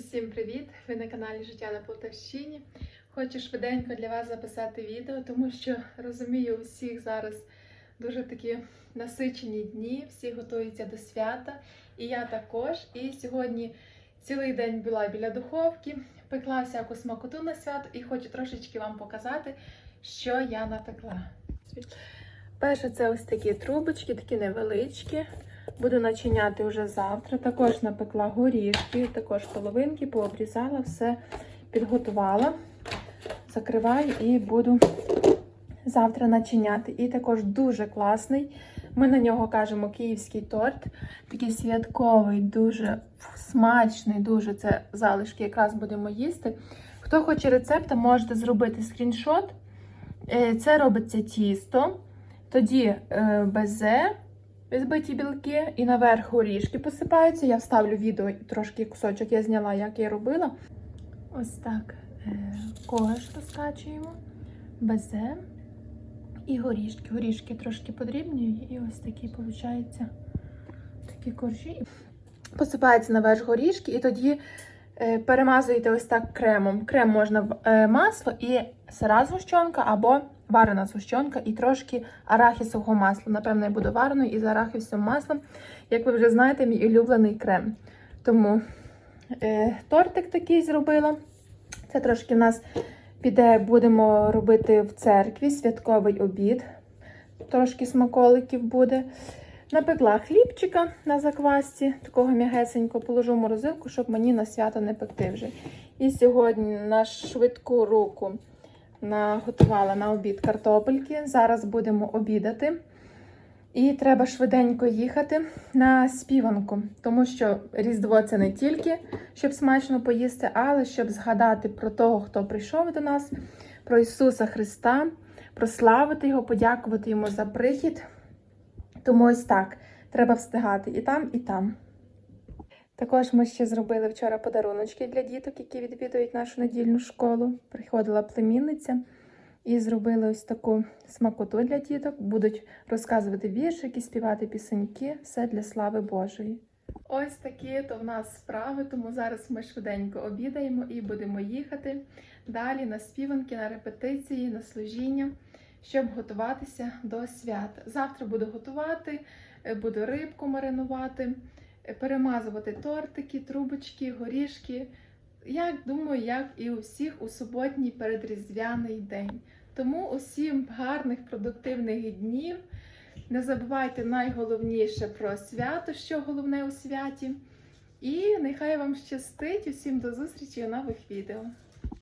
Усім привіт! Ви на каналі Життя на Полтавщині. Хочу швиденько для вас записати відео, тому що розумію, у всіх зараз дуже такі насичені дні, всі готуються до свята, і я також. І сьогодні цілий день була біля духовки, пекла всяку смакоту на свято і хочу трошечки вам показати, що я напекла. Перше, це ось такі трубочки, такі невеличкі. Буду начиняти вже завтра. Також напекла горішки, також половинки, пообрізала, все підготувала. Закриваю і буду завтра начиняти. І також дуже класний. Ми на нього кажемо київський торт. Такий святковий, дуже смачний, дуже це залишки якраз будемо їсти. Хто хоче рецепт, можете зробити скріншот. Е, Це робиться тісто, тоді е, безе збиті білки і наверх горішки посипаються. Я вставлю відео трошки кусочок, я зняла, як я робила. Ось так е, корж розкачуємо, безе і горішки. Горішки трошки подрібнюю, і ось такі, виходить, такі коржі. Посипається наверх горішки, і тоді перемазуєте ось так кремом. Крем можна в е, масло і сира згущенка або варена згущенка і трошки арахісового масла. Напевно, я буду вареною із арахісовим маслом. Як ви вже знаєте, мій улюблений крем. Тому е, тортик такий зробила. Це трошки в нас піде, будемо робити в церкві святковий обід. Трошки смаколиків буде. Напекла хлібчика на заквасці, такого м'ягесенько положу в морозилку, щоб мені на свято не пекти вже. І сьогодні на швидку руку наготувала на обід картопельки. Зараз будемо обідати. І треба швиденько їхати на співанку, тому що Різдво це не тільки щоб смачно поїсти, але щоб згадати про того, хто прийшов до нас, про Ісуса Христа, прославити Його, подякувати Йому за прихід. Тому ось так, треба встигати і там, і там. Також ми ще зробили вчора подаруночки для діток, які відвідують нашу недільну школу. Приходила племінниця і зробили ось таку смакоту для діток. Будуть розказувати віршики, співати пісеньки, все для слави Божої. Ось такі то в нас справи, тому зараз ми швиденько обідаємо і будемо їхати далі на співанки, на репетиції, на служіння, щоб готуватися до свят. Завтра буду готувати, е, буду рибку маринувати, е, перемазувати тортики, трубочки, горішки. Я думаю, як і у всіх у суботній передріздвяний день. Тому усім гарних продуктивних днів. Не забувайте найголовніше про свято, що головне у святі. І нехай вам щастить. Усім до зустрічі у нових відео.